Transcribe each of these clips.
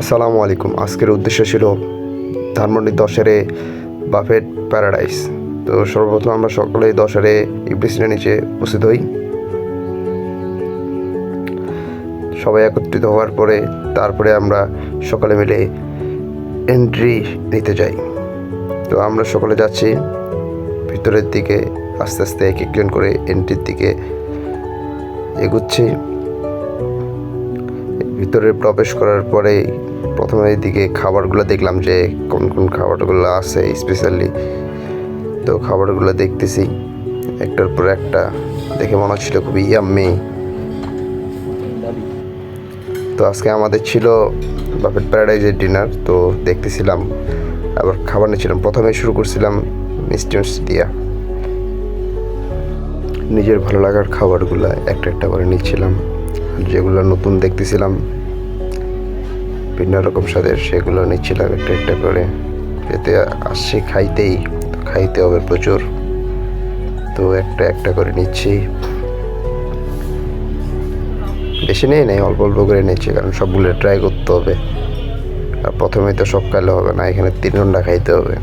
আসসালামু আলাইকুম। আজকের উদ্দেশ্য ছিল ধানমন্ডি দশেরে বাফেট প্যারাডাইস। তো সর্বপ্রথম আমরা সকলে দশেরে ইবলিসিনের নিচে উপস্থিত হই। সবাই একত্রিত হওয়ার পরে তারপরে আমরা সকালে মিলে এন্ট্রি নিতে যাই। তো আমরা সকলে যাচ্ছি ভিতরের দিকে আস্তে আস্তে এক একজন করে এন্ট্রির দিকে এগুচ্ছি। ভিতরে প্রবেশ করার পরে প্রথমে দিকে খাবারগুলো দেখলাম যে কোন কোন খাবারগুলো আছে স্পেশালি তো খাবারগুলো দেখতেছি, একটার পর একটা দেখে মনে হচ্ছিল খুবই ইয়াম্মি তো আজকে আমাদের ছিল বাফেট প্যারাডাইজের ডিনার তো দেখতেছিলাম, আবার খাবার নিচ্ছিলাম। প্রথমে শুরু করছিলাম মিষ্টি দিয়া। নিজের ভালো লাগার খাবারগুলো একটা একটা করে নিচ্ছিলাম। যেগুলো নতুন দেখতেছিলাম, ভিন্ন রকম স্বাদের, সেগুলো নিচ্ছিলাম একটা একটা করে। যেতে আসছে খাইতেই খাইতে হবে প্রচুর। তো একটা একটা করে নিচ্ছি। বেশি নেই নেই, অল্প অল্প করে নিচ্ছি, কারণ সবগুলো ট্রাই করতে হবে। আর প্রথমেই তো সব খাইলে হবে না, এখানে তিন ঘণ্টা খাইতে হবে।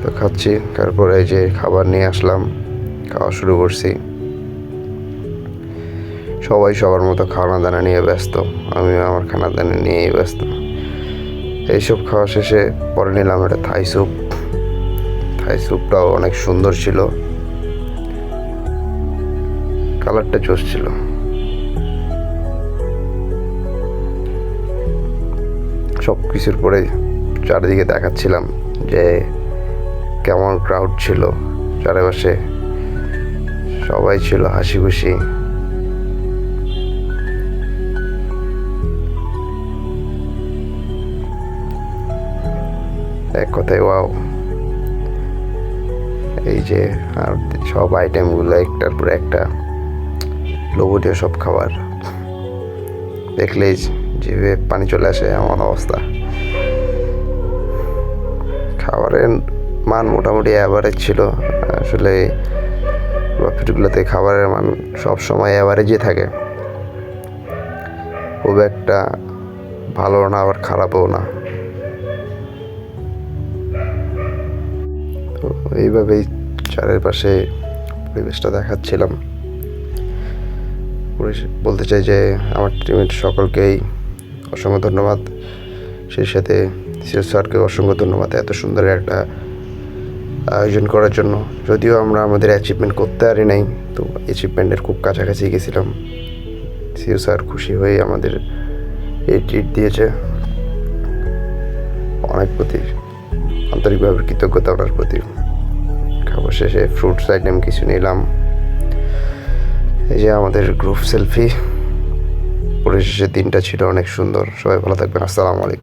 তো খাচ্ছি, তারপরে যে খাবার নিয়ে আসলাম, খাওয়া শুরু করছি। সবাই সবার মতো খাওয়া দানা নিয়ে ব্যস্ত। আমিও আমার খানা দানা নিয়েই ব্যস্ত। এইসব খাওয়া শেষে পরে নিলাম একটা থাই স্যুপ থাই স্যুপটাও অনেক সুন্দর ছিল। কালারটা চোষ ছিল। সব কিছুর পরে চারিদিকে দেখাচ্ছিলাম যে কেমন ক্রাউড ছিল। চারিপাশে সবাই ছিল হাসি খুশি। এক কথায় ওয়াও এই যে, আর সব আইটেমগুলো একটার পর একটা লোভনীয় সব খাবার। দেখলেই জিভে পানি চলে আসে, এমন অবস্থা। খাবারের মান মোটামুটি অ্যাভারেজ ছিল। আসলে প্রফিটগুলোতে খাবারের মান সব সময় অ্যাভারেজই থাকে। খুব একটা ভালো না, আবার খারাপও না। তো এইভাবেই চারিপাশে পরিবেশটা দেখাচ্ছিলাম। বলতে চাই যে আমার টিমের সকলকেই অসংখ্য ধন্যবাদ। সেই সাথে সিএস স্যারকে অসংখ্য ধন্যবাদ এত সুন্দর একটা আয়োজন করার জন্য। যদিও আমরা আমাদের অ্যাচিভমেন্ট করতে পারি নাই, তো অ্যাচিভমেন্টের খুব কাছাকাছি গেছিলাম। সিও স্যার খুশি হয়ে আমাদের এই ট্রিট দিয়েছে। অনেক প্রতি আন্তরিকভাবে কৃতজ্ঞতা ওনার প্রতি। খাবার শেষে ফ্রুটস আইটেম কিছু নিলাম। এই যে আমাদের গ্রুপ সেলফি পরিশেষে দিনটা ছিল অনেক সুন্দর। সবাই ভালো থাকবেন। আসসালামু আলাইকুম।